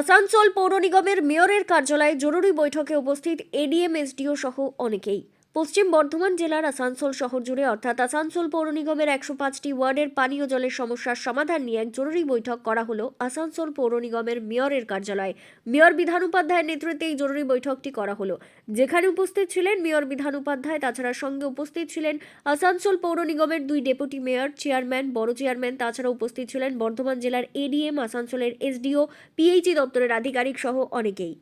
আসানসোল পৌর নিগমের মেয়রের কার্যালয়ে জরুরি বৈঠকে উপস্থিত এডিএম এসডিও সহ অনেকেই। পশ্চিম বর্ধমান জেলার আসানসোল শহর জুড়ে, অর্থাৎ আসানসোল পৌর নিগমের একশো পাঁচটি ওয়ার্ডের পানীয় জলের সমস্যার সমাধান নিয়ে এক জরুরি বৈঠক করা হলো আসানসোল পৌর নিগমের মেয়রের কার্যালয়ে। মেয়র বিধান উপাধ্যায়ের নেতৃত্বে এই জরুরি বৈঠকটি করা হলো। যেখানে উপস্থিত ছিলেন মেয়র বিধান উপাধ্যায় তাছাড়া সঙ্গে উপস্থিত ছিলেন আসানসোল পৌর নিগমের দুই ডেপুটি মেয়র, চেয়ারম্যান, বড় চেয়ারম্যান, তাছাড়া উপস্থিত ছিলেন বর্ধমান জেলার এডিএম, আসানসোলের এসডিও, পিএইচই দপ্তরের আধিকারিক সহ অনেকেই।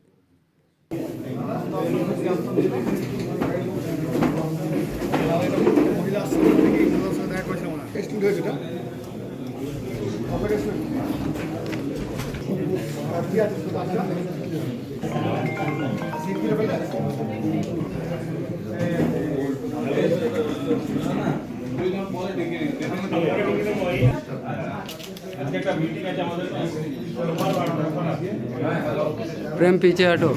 এটা? অপারেশন প্রেম পিছিয়ে হাটো।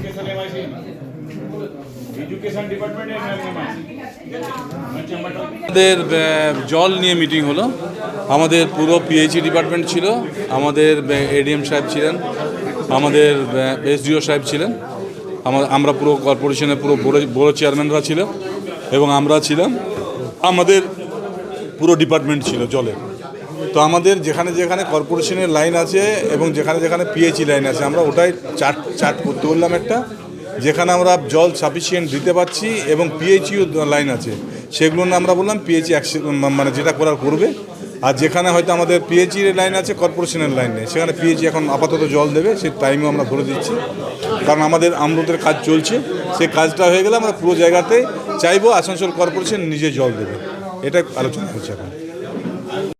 আমাদের জল নিয়ে মিটিং হলো। আমাদের পুরো পিএইচই ডিপার্টমেন্ট ছিল। আমাদের এডিএম সাহেব ছিলেন। আমাদের এসডিও সাহেব ছিলেন। আমা- আমরা পুরো কর্পোরেশনের পুরো বড় চেয়ারম্যানরা ছিল এবং আমরা ছিলাম। আমাদের পুরো ডিপার্টমেন্ট ছিল জলের। তো আমাদের যেখানে যেখানে কর্পোরেশনের লাইন আছে এবং যেখানে যেখানে পিএইচি লাইন আছে, আমরা ওটাই চার্ট চার্ট করতে বললাম একটা। যেখানে আমরা জল সাফিসিয়েন্ট দিতে পারছি এবং পিএইচইউ লাইন আছে। সেগুলো আমরা বললাম পিএইচই মানে যেটা করার করবে। আর যেখানে হয়তো আমাদের পিএইচই লাইন আছে কর্পোরেশনের লাইন নেই। সেখানে পিএইচই এখন আপাতত জল দেবে সেই টাইমও আমরা ধরে দিচ্ছি। কারণ আমাদের আমরুদের কাজ চলছে। সেই কাজটা হয়ে গেলে আমরা পুরো জায়গাতে চাইব আসানসোল কর্পোরেশন নিজে জল দেবে। এটা আলোচনা হচ্ছে এখন।